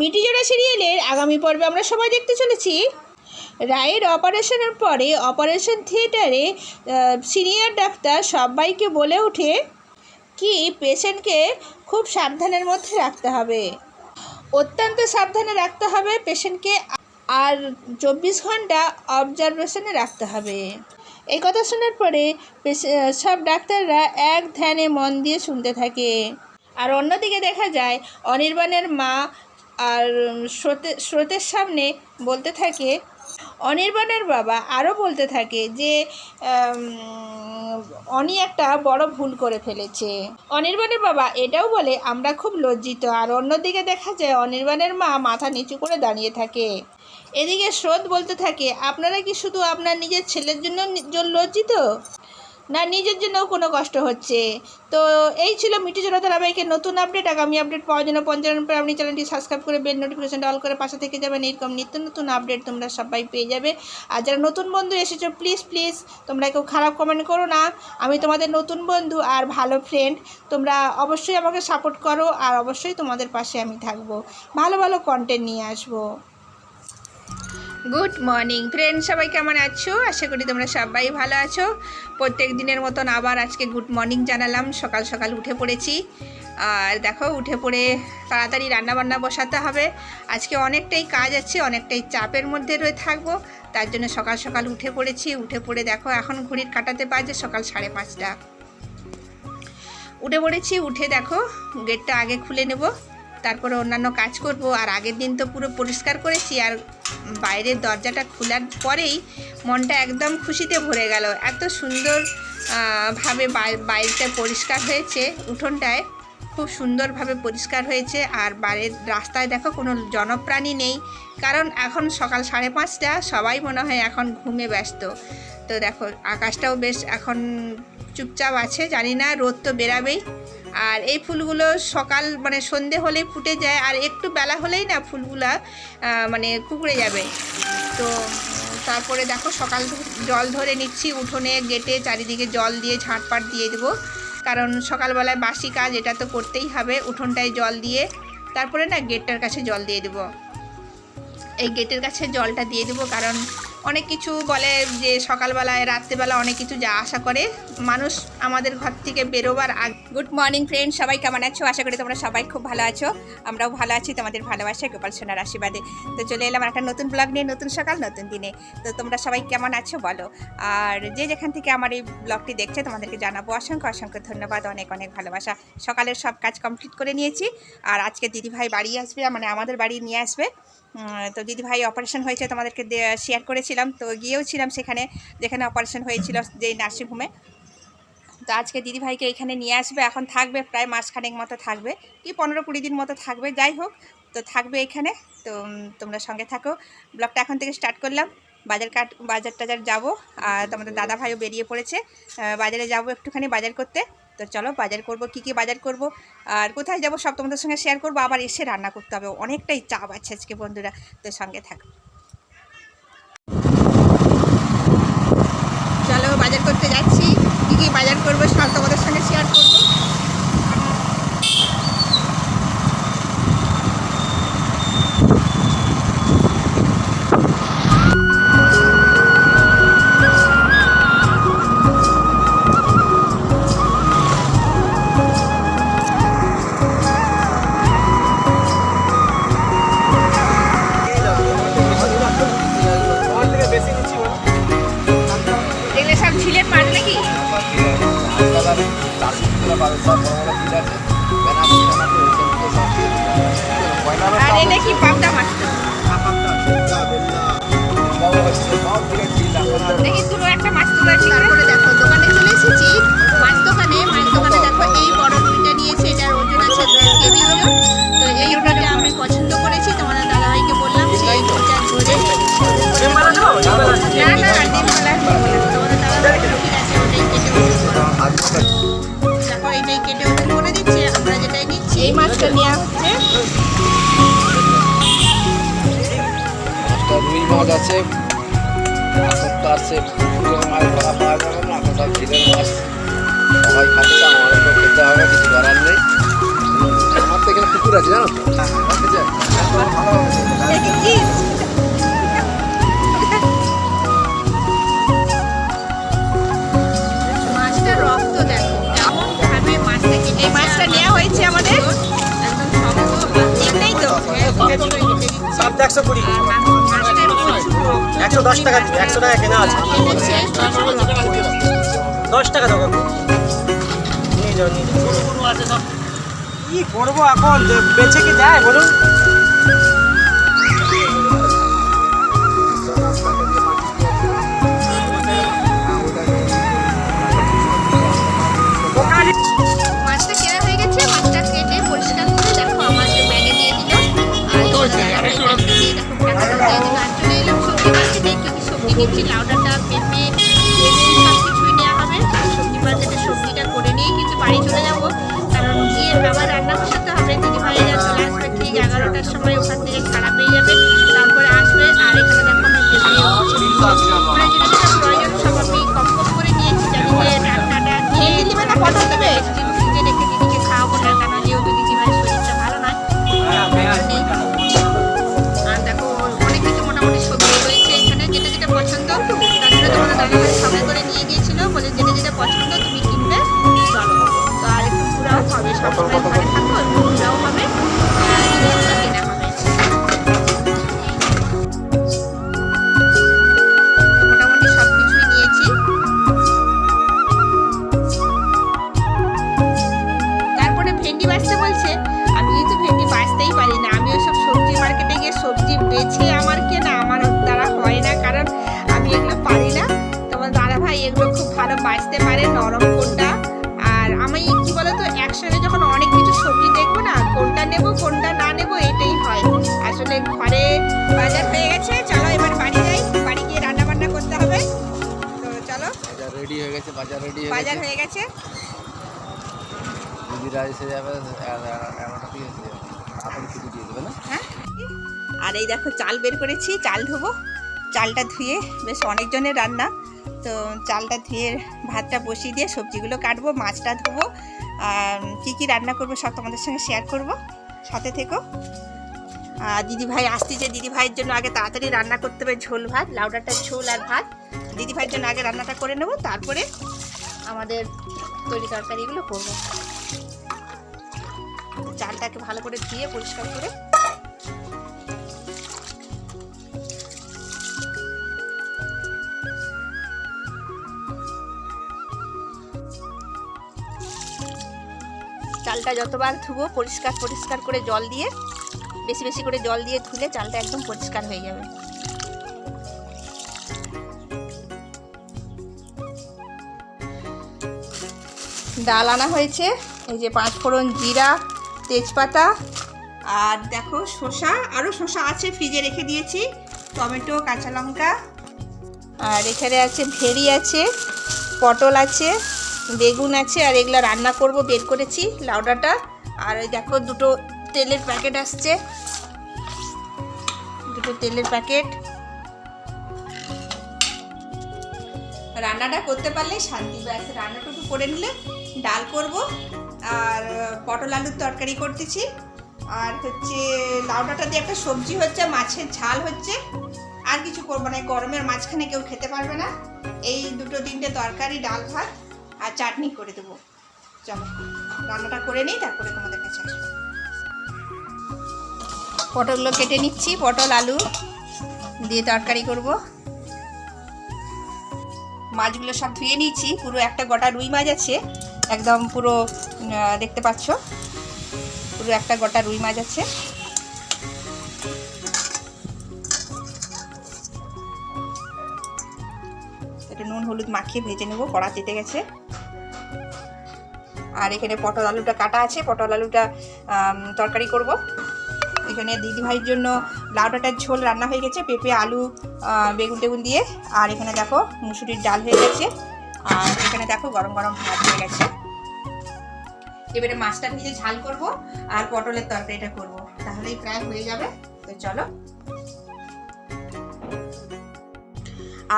মিটিজোড়া সিরিয়ালের আগামী পর্বে আমরা সবাই দেখতে চলেছি। রায়ের অপারেশনের পরে অপারেশন থিয়েটারে সিনিয়র ডাক্তার সবাইকে বলে ওঠে কি পেশেন্টকে খুব সাবধানের মধ্যে রাখতে হবে। অত্যন্ত সাবধানে রাখতে হবে পেশেন্টকে আর চব্বিশ ঘণ্টা অবজারভেশনে রাখতে হবে। এই কথা শোনার পরে সব ডাক্তাররা এক ধ্যানে মন দিয়ে শুনতে থাকে। আর অন্যদিকে দেখা যায়, অনির্বাণের মা আর স্রোতে, স্রোতের সামনে বলতে থাকে, অনির্বাণের বাবা আরও বলতে থাকে যে অনি একটা বড় ভুল করে ফেলেছে। অনির্বাণের বাবা এটাও বলে, আমরা খুব লজ্জিত। আর অন্যদিকে দেখা যায়, অনির্বাণের মা মাথা নিচু করে দাঁড়িয়ে থাকে। এদিকে স্রোত বলতে থাকে, আপনারা কি শুধু আপনার নিজের ছেলের জন্য লজ্জিত? না, নিজের জন্যও কোনো কষ্ট হচ্ছে। তো এই ছিল মিটি জোড়া ধারাবাহিকের নতুন আপডেট। আগামী আপডেট পাওয়ার জন্য পঞ্চান্ন পরে আপনি চ্যানেলটি সাবস্ক্রাইব করে বেল নোটিফিকেশনটা অল করে পাশে থেকে যাবেন। এরকম নিত্য নতুন আপডেট তোমরা সবাই পেয়ে যাবে। আর যারা নতুন বন্ধু এসেছ প্লিজ প্লিজ তোমরা কেউ খারাপ কমেন্ট করো না। আমি তোমাদের নতুন বন্ধু আর ভালো ফ্রেন্ড তোমরা অবশ্যই আমাকে সাপোর্ট করো আর অবশ্যই তোমাদের পাশে আমি থাকব। ভালো ভালো কন্টেন্ট নিয়ে আসব। গুড মর্নিং ফ্রেন্ড সবাই কেমন আছো? আশা করি তোমরা সবাই ভালো আছো। প্রত্যেক দিনের মতন আবার আজকে গুড মর্নিং জানালাম। সকাল সকাল উঠে পড়েছি। আর দেখো, উঠে পড়ে তাড়াতাড়ি রান্নাবান্না বসাতে হবে। আজকে অনেকটাই কাজ আছে, অনেকটাই চাপের মধ্যে রয়ে থাকব। তার জন্য সকাল সকাল উঠে পড়েছি। উঠে পড়ে দেখো, এখন ঘড়ির কাটাতে বাজে সকাল সাড়ে পাঁচটা। উঠে পড়েছি, উঠে দেখো, গেটটা আগে খুলে নেব। তারপরে অন্যান্য কাজ করব। আর আগের দিন তো পুরো পরিষ্কার করেছি। আর বাইরের দরজাটা খোলার পরেই মনটা একদম খুশিতে ভরে গেল। এত সুন্দর ভাবে বাই- বাইরেটা পরিষ্কার হয়েছে, উঠোনটায় খুব সুন্দরভাবে পরিষ্কার হয়েছে, আর বাইরের রাস্তায় দেখো কোনো জনপ্রাণী নেই, কারণ এখন সকাল সাড়ে পাঁচটা, সবাই মনে হয় এখন ঘুমে ব্যস্ত। তো দেখো, আকাশটাও বেশ এখন চুপচাপ আছে, জানি না, রোদ তো বেরাবেই। আর এই ফুলগুলো সকাল মানে সন্ধে হলেই ফুটে যায়, আর একটু বেলা হলেই না ফুলগুলা মানে কুকড়ে যাবে। তো তারপরে দেখো সকাল জল ধরে নিচ্ছি উঠোনে, গেটে, চারিদিকে জল দিয়ে ঝাঁটপাট দিয়ে দেবো। কারণ সকালবেলায় বাসি কাজ, এটা তো করতেই হবে, উঠোনটায় জল দিয়ে। তারপরে না গেটটার কাছে জল দিয়ে দেবো। এই গেটের কাছে জলটা দিয়ে দেবো, কারণ অনেক কিছু বলে যে সকালবেলায়, রাত্রেবেলা অনেক কিছু যা আশা করে। মানুষ আমাদের ঘর থেকে বেরোবার আগে গুড মর্নিং ফ্রেন্ড সবাই কেমন আছো? আশা করি তোমরা সবাই খুব ভালো আছো। আমরাও ভালো আছি, তোমাদের ভালোবাসা গোপাল সোনার আশীর্বাদে। তো চলে এলাম একটা নতুন ব্লগ নিয়ে, নতুন সকাল, নতুন দিনে। তো তোমরা সবাই কেমন আছো বলো? আর যে যেখান থেকে আমার এই ব্লগটি দেখছে, তোমাদেরকে জানাব অসংখ্য অসংখ্য ধন্যবাদ, অনেক অনেক ভালোবাসা। সকালের সব কাজ কমপ্লিট করে নিয়েছি। আর আজকে দিদিভাই বাড়ি আসবে মানে আমাদের বাড়ি নিয়ে আসবে। তো দিদিভাই অপারেশন হয়েছে, তোমাদেরকে শেয়ার করেছিলাম। তো গিয়েও ছিলাম সেখানে, যেখানে অপারেশন হয়েছিল যেই নার্সিংহোমে তো আজকে দিদিভাইকে এখানে নিয়ে আসবে, এখন থাকবে প্রায় মাসখানেক মতো থাকবে, কি পনেরো কুড়ি দিন মতো থাকবে, যাই হোক, তো থাকবে এখানে। তো তোমরা সঙ্গে থাকো। ব্লগটা এখন থেকে স্টার্ট করলাম। বাজার কাট, বাজার টাজার যাব। আর তোমাদের দাদা ভাইও বেরিয়ে পড়েছে। বাজারে যাব একটুখানি বাজার করতে। তো চলো বাজার করব, কি কি বাজার করব। আর কোথায় যাব সব তোমাদের সঙ্গে শেয়ার করব, আবার এসে রান্না করতে হবে। অনেকটাই চাপ আছে আজকে বন্ধুরা, তো সঙ্গে থাক। চলো বাজার করতে যাচ্ছি, কি কি বাজার করব সব তোমাদের সঙ্গে শেয়ার করব। দেখি তুলো একটা মাছ তুলো তারপরে দেখো দোকানে চলে এসেছি। মাছ দোকানে মাছ দোকানে দেখো এই বড় রুইটা নিয়েছে এটার ওজন আছে কেজি। ওজন তো এই রুইটা আমি পছন্দ করেছি তোমাদের দাদাভাইকে বললাম সেই রুইটা ধরে না না ডিমওয়ালা তোমাদের দাদাভাই ঠিক আছে ওটাই কেটে দেখো এটাই কেটে ওজন করে দিচ্ছে আমরা যেটাই নিচ্ছি এই মাছটা নেওয়া হচ্ছে রুই মাছ আছে। আছে পুকুরের মাছ ধরা পাওয়া যাবে না সব ঝিলের মাছ সবাই খাচ্ছে আমাদের। তো খেতে হবে কিছু করার নেই আমার তো? এখানে পুকুর আছে। জানো মাছটা নেওয়া হয়েছে আমাদের একদম শক্ত এমনিই তো সাত একশো কুড়ি। একশো দশ টাকা দিবে, একশো টাকা কেনা আছে। দশ টাকা দেবো নিয়ে যাও নিয়ে যাও কি করব এখন বেছে কি দেয় বলুন দিয়ে দেখো টাকাটা দিয়ে দিল আর চলে এলাম সবজি মার্কেটে কি কি সবজি কিনছি লাউ বাঁচতে পারে নরম কোনটা। আর আমি কি বলতো একসঙ্গে যখন অনেক কিছু সবজি দেখব না কোনটা নেব কোনটা না নেব এটাই হয়। আসলে ঘরে বাজার হয়ে গেছে চলো এবার বাড়ি যাই বাড়ি গিয়ে রান্না বান্না করতে হবে। তো চলো। বাজার রেডি হয়ে গেছে বাজার রেডি হয়ে বাজার হয়ে গেছে। দিদিরা এসে যাবে এগারোটা দিয়ে এসে ছুটি দিয়ে দেবে না হ্যাঁ? আর এই দেখো চাল বের করেছি চাল ধোবো। চালটা ধুয়ে বেশ অনেকজনের রান্না। তো চালটা ধুয়ে ভাতটা বসিয়ে দিয়ে সবজিগুলো কাটবো, মাছটা ধোবো। আর কী কী রান্না করব সব তোমাদের সঙ্গে শেয়ার করব। সাথে থেকো। আর দিদি ভাই আসতেছে দিদি ভাইয়ের জন্য আগে তাড়াতাড়ি রান্না করতে হবে ঝোল ভাত লাউডাটার ঝোল আর ভাত। দিদি ভাইয়ের জন্য আগে রান্নাটা করে নেব, তারপরে আমাদের তৈরি তরকারিগুলো করব। চালটাকে ভালো করে ধুয়ে পরিষ্কার করে চালটা যতবার ধুবো, পরিষ্কার পরিষ্কার করে জল দিয়ে, বেশি বেশি করে জল দিয়ে ধুলে চালটা একদম পরিষ্কার হয়ে যাবে। ডাল আনা হয়েছে, এই যে পাঁচ ফোড়ন জিরা, তেজপাতা, আর দেখো শসা আরও শসা আছে, ফ্রিজে রেখে দিয়েছি, টমেটো, কাঁচা লঙ্কা, আর এখানে আছে, ভেড়ি আছে, পটল আছে বেগুন আছে আর এগুলো রান্না করব, বের করেছি লাউডাটা। আর ওই দেখো দুটো তেলের প্যাকেট আসছে। দুটো তেলের প্যাকেট। রান্নাটা করতে পারলে শান্তি। ব্যাস, রান্নাটুকু করে নিলে ডাল করব আর পটল আলুর তরকারি করতেছি। আর হচ্ছে লাউডাটা দিয়ে একটা সবজি হচ্ছে, মাছের ঝাল হচ্ছে। আর কিছু করব না গরমের মাঝখানে কেউ খেতে পারবে না। এই দুটো তিনটে তরকারি, ডাল, ভাত। আর চাটনি করে দেবো। চলো, রান্নাটা করে নিই, তারপরে তোমাদের কাছে আসব। পটলগুলো কেটে নিচ্ছি, পটল, আলু দিয়ে তরকারি করব। মাছগুলো সব ধুয়ে নিয়েছি, পুরো একটা গোটা রুই মাছ আছে, একদম পুরো দেখতে পাচ্ছ? পুরো একটা গোটা রুই মাছ আছে। একটু নুন, হলুদ মাখিয়ে ভেজে নেব, কড়া দিতে গেছে। আর এখানে পটল আলুটা কাটা আছে, পটল আলুটা তরকারি করব। এখানে দিদিভাইয়ের জন্য লাউ ডাঁটার ঝোল রান্না হয়ে গেছে, পেঁপে, আলু বেগুন টেগুন দিয়ে। আর এখানে দেখো মুসুরির ডাল হয়ে গেছে। আর এখানে দেখো গরম গরম ভাত হয়ে গেছে। এবারে মাছটা ভেজে ঝাল করব আর পটলের তরকারিটা করব। তাহলেই প্রায় হয়ে যাবে। তো চলো।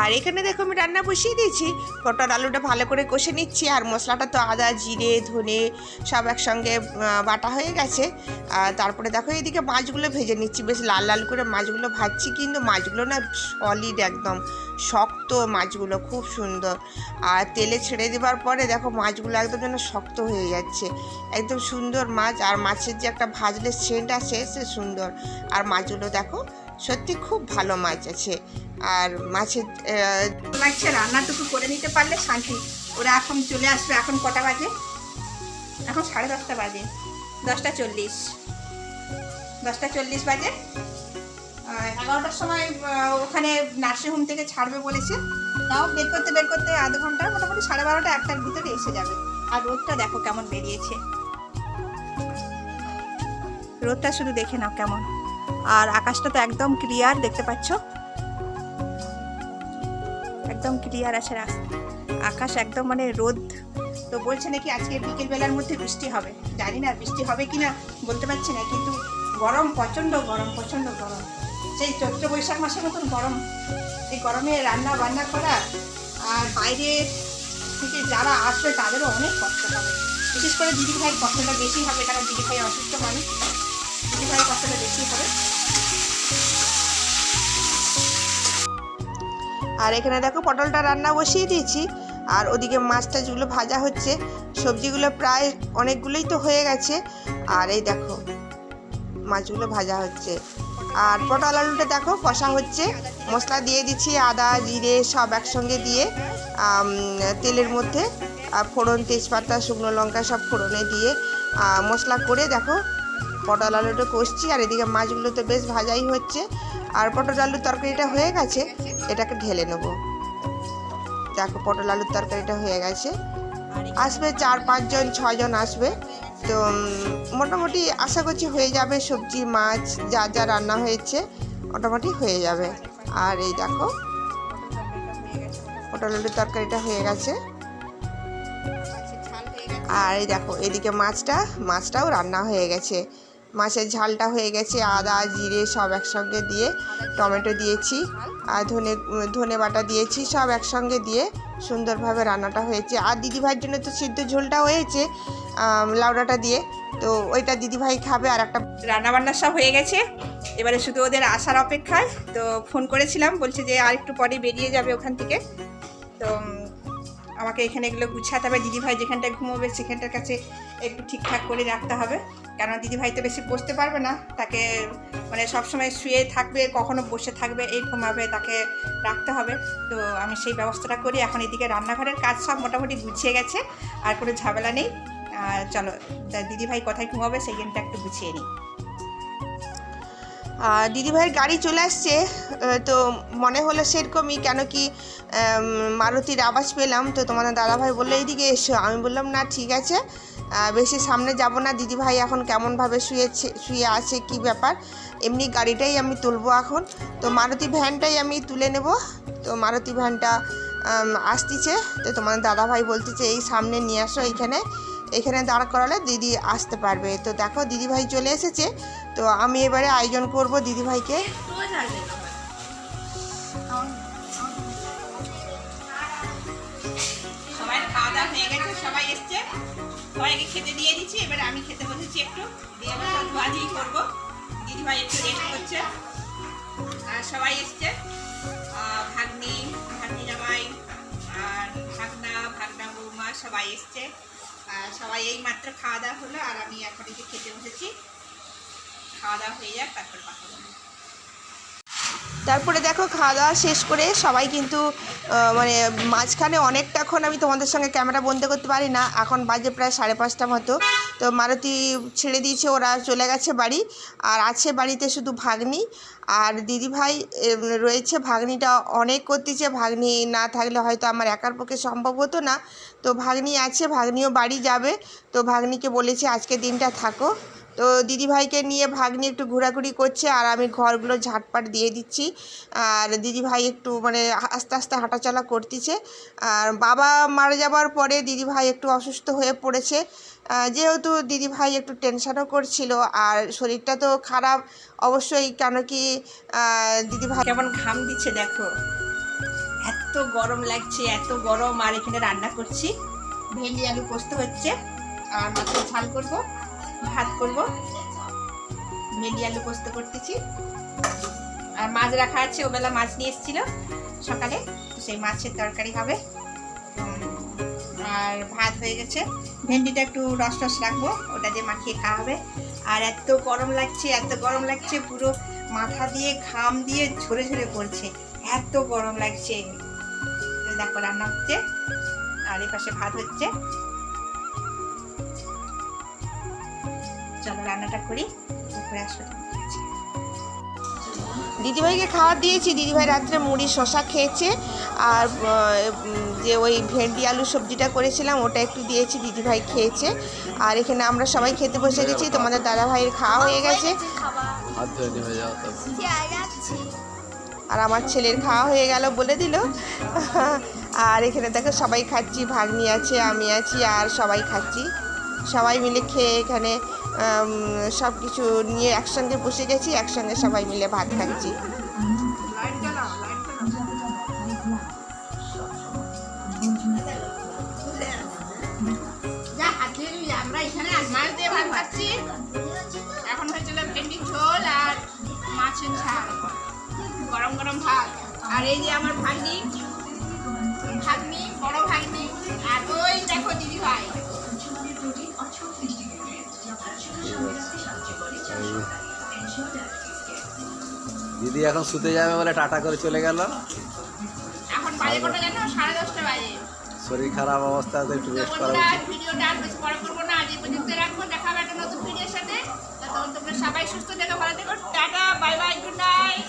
আর এখানে দেখো আমি রান্না বসিয়ে দিয়েছি। পটল আলুটা ভালো করে কষে নিচ্ছি আর মশলাটা তো আদা, জিরে, ধনে সব একসঙ্গে বাটা হয়ে গেছে। আর তারপরে দেখো এদিকে মাছগুলো ভেজে নিচ্ছি। বেশ লাল লাল করে মাছগুলো ভাজছি কিন্তু মাছগুলো না সলিড একদম শক্ত মাছগুলো, খুব সুন্দর। আর তেলে ছেড়ে দেওয়ার পরে দেখো মাছগুলো একদম যেন শক্ত হয়ে যাচ্ছে। একদম সুন্দর মাছ আর মাছের যে একটা ভাজলে সেন্ট আছে সে সুন্দর। আর মাছগুলো দেখো সত্যি খুব ভালো মাছ আছে। আর মাছের লাগছে রান্নাটুকু করে নিতে পারলে শান্তি। ওরা এখন চলে আসবে, এখন কটা বাজে? এখন সাড়ে দশটা বাজে। দশটা চল্লিশ। দশটা চল্লিশ বাজে। এগারোটার সময় ওখানে নার্সিংহোম থেকে ছাড়বে বলেছে। তাও বের করতে বের করতে আধ ঘণ্টা, মোটামুটি সাড়ে বারোটা একটার ভিতরে এসে যাবে। আর রোদটা দেখো কেমন বেরিয়েছে। রোদটা শুধু দেখে নাও কেমন। আর আকাশটা তো একদম ক্লিয়ার দেখতে পাচ্ছ? একদম ক্লিয়ার আছে আকাশ একদম মানে রোদ। তো বলছে নাকি আজকে বিকেল বেলার মধ্যে বৃষ্টি হবে। জানি না বৃষ্টি হবে কি না বলতে পারছি না, কিন্তু গরম, প্রচণ্ড গরম প্রচণ্ড গরম। সেই চৈত্র বৈশাখ মাসের মতন গরম। এই গরমে রান্না বান্না করা আর বাইরে থেকে যারা আসবে, তাদেরও অনেক কষ্ট হবে। বিশেষ করে দিদি ভাইয়ের কষ্টটা বেশি হবে, কারণ দিদি ভাই অসুস্থ মানুষ। ভাইয়ের কষ্টটা বেশি হবে আর এখানে দেখো পটলটা রান্না বসিয়ে দিয়েছি। আর ওদিকে মাছটা যেগুলো ভাজা হচ্ছে, সবজিগুলো প্রায় অনেকগুলোই তো হয়ে গেছে। আর এই দেখো মাছগুলো ভাজা হচ্ছে। আর পটল আলুটা দেখো কষা হচ্ছে। মশলা দিয়ে দিচ্ছি আদা, জিরে সব একসঙ্গে দিয়ে তেলের মধ্যে ফোড়ন, তেজপাতা, শুকনো লঙ্কা সব ফোড়নে দিয়ে মশলা করে দেখো পটল আলুটা কষছি, আর এদিকে মাছগুলো তো বেশ ভাজাই হচ্ছে। আর পটল আলুর তরকারিটা হয়ে গেছে, এটাকে ঢেলে নেব। দেখো, পটল আলুর তরকারিটা হয়ে গেছে। আসবে চার, পাঁচজন ছজন আসবে। তো মোটামুটি আশা করছি হয়ে যাবে সবজি, মাছ, যা যা রান্না হয়েছে, মোটামুটি হয়ে যাবে। আর এই দেখো, পটল আলুর তরকারিটা হয়ে গেছে। আর এই দেখো, এদিকে মাছটা, মাছটাও রান্না হয়ে গেছে। মাছের ঝালটা হয়ে গেছে, আদা, জিরে সব একসঙ্গে দিয়ে টমেটো দিয়েছি আর ধনে ধনে বাটা দিয়েছি, সব একসঙ্গে দিয়ে সুন্দরভাবে রান্নাটা হয়েছে। আর দিদিভাইয়ের জন্য তো সিদ্ধ ঝোলটা হয়েছে লাউডাটা দিয়ে। তো ওইটা দিদিভাই খাবে আর একটা রান্না বান্না সব হয়ে গেছে। এবারে শুধু ওদের আসার অপেক্ষায়, তো ফোন করেছিলাম, বলছে যে আর একটু পরে বেরিয়ে যাবে ওখান থেকে। তো আমাকে এখানে এগুলো গুছাতে হবে। দিদিভাই যেখানটায় ঘুমোবে সেখানটার কাছে একটু ঠিকঠাক করে রাখতে হবে। কেন দিদিভাই তো বেশি বসতে পারবে না। তাকে মানে সবসময় শুয়ে থাকবে, কখনো বসে থাকবে, এই ঘুমাবে, তাকে রাখতে হবে। তো আমি সেই ব্যবস্থাটা করি। এখন এদিকে রান্নাঘরের কাজ সব মোটামুটি গুছিয়ে গেছে, আর কোনো ঝামেলা নেই। চলো দিদিভাই কোথায় ঘুমাবে সেইখানটা একটু গুছিয়ে নিই। দিদিভাইয়ের গাড়ি চলে আসছে তো মনে হলো সেরকমই, কেন কি মারুতির আওয়াজ পেলাম, তো তোমাদের দাদাভাই বলল, এইদিকে এসো। আমি বললাম, না, ঠিক আছে। বেশি সামনে যাব না, দিদিভাই এখন কেমনভাবে শুয়েছে, শুয়ে আছে, কি ব্যাপার? এমনি গাড়িটাই আমি তুলবো এখন। তো মারুতি ভ্যানটাই আমি তুলে নেব। তো মারুতি ভ্যানটা আসতিছে। তো তোমাদের দাদাভাই বলতেছে, এই সামনে নিয়ে আসো এইখানে এখানে দাঁড় করালে দিদি আসতে পারবে। তো দেখো, দিদিভাই চলে এসেছে। তো আমি এবারে আয়োজন করব দিদিভাইকে। সবাই সবাইকে খেতে দিয়ে দিচ্ছি আমি খেতে বসেছি একটু। দিয়ে করব। দিদিভাই একটু রেস্ট করছে। আর সবাই এসছে। ভাগ্নি ভাগ্নি জামাই, আর ভাগনা বৌমা সবাই এসছে। আর সবাই এই মাত্র খাওয়া দাওয়া হলো, আর আমি এখন খেতে বসেছি। তারপর দেখো খাওয়া দাওয়া শেষ করে সবাই কিন্তু মানে মাঝখানে অনেকটাক্ষণ আমি তোমাদের সঙ্গে ক্যামেরা বন্ধ করতে পারি না। এখন বাজে প্রায় সাড়ে পাঁচটা মতো। তো মারুতি ছেড়ে দিয়েছে, ওরা চলে গেছে বাড়ি। আর আছে বাড়িতে শুধু ভাগ্নি। আর দিদিভাই রয়েছে। ভাগ্নিটা অনেক করতেছে। ভাগ্নি না থাকলে হয়তো আমার একার পক্ষে সম্ভব হতো না। তো ভাগ্নি আছে, ভাগ্নিও বাড়ি যাবে। তো ভাগ্নিকে বলেছে, আজকে দিনটা থাকো। তো দিদিভাইকে নিয়ে ভাগ্নি একটু ঘোরাঘুরি করছে আর আমি ঘরগুলো ঝাটপাট দিয়ে দিচ্ছি। আর দিদিভাই একটু মানে আস্তে আস্তে হাঁটাচলা করতেছে। আর বাবা মারা যাবার পরে দিদিভাই একটু অসুস্থ হয়ে পড়েছে। যেহেতু দিদিভাই একটু টেনশনও করছিল আর শরীরটা তো খারাপ, অবশ্যই কেন কি দিদিভাই কেমন ঘাম দিচ্ছে দেখো। এত গরম লাগছে, এত গরম। আর এখানে রান্না করছি। ভেন্ডি, আলু পোস্ত হচ্ছে। আর মাছের ঝাল করব। ভাত করব। ভেন্ডি আলু পোস্ত করতেছি। আর মাছ রাখা আছে, ওবেলা মাছ নিয়ে এসেছিল সকালে, তো সেই মাছের তরকারি হবে। আর ভাত হয়ে গেছে। ভেন্ডিটা একটু রস রস রাখব, ওটা দিয়ে মাখিয়ে খাওয়া হবে। আর এত গরম লাগছে, এত গরম লাগছে, পুরো মাথা দিয়ে, ঘাম দিয়ে ঝরে ঝরে পড়ছে। এত গরম লাগছে। দেখো রান্না হচ্ছে, আর এই পাশে ভাত হচ্ছে। চলো রান্নাটা করি তারপরে আসো। দিদিভাইকে খাবার দিয়েছি দিদিভাই রাত্রে মুড়ি শশা খেয়েছে আর যে ওই ভেন্ডি আলু সবজিটা করেছিলাম ওটা একটু দিয়েছি দিদিভাই খেয়েছে। আর এখানে আমরা সবাই খেতে বসে গেছি তোমাদের দাদা ভাইয়ের খাওয়া হয়ে গেছে। আর আমার ছেলের খাওয়া হয়ে গেল বলে দিল। আর এখানে দেখো সবাই খাচ্ছি ভাগ্নি আছে আমি আছি আর সবাই খাচ্ছি। সবাই মিলে খেয়ে এখানে সব কিছু নিয়ে একসঙ্গে বসে গেছি, একসঙ্গে সবাই মিলে ভাত খাচ্ছি। আমরা এখানে খাচ্ছি। মাছের গরম গরম ভাত। আর এই যে আমার ভাগ্নি ভাগ্নি, বড় ভাগ্নি। আর ওই দেখো দিদি ভাই দিদি এখন শুতে যাবে বলে টাটা করে চলে গেল। শরীর খারাপ অবস্থাতে একটু রেস্ট করা উচিত ভিডিওটা আর বেশি বড় করব না আজ পর্যন্ত রাখব দেখা হবে একটা নতুন ভিডিওর সাথে। তখন তোমরা সবাই সুস্থ থেকো ভালো থেকো tata bye bye good night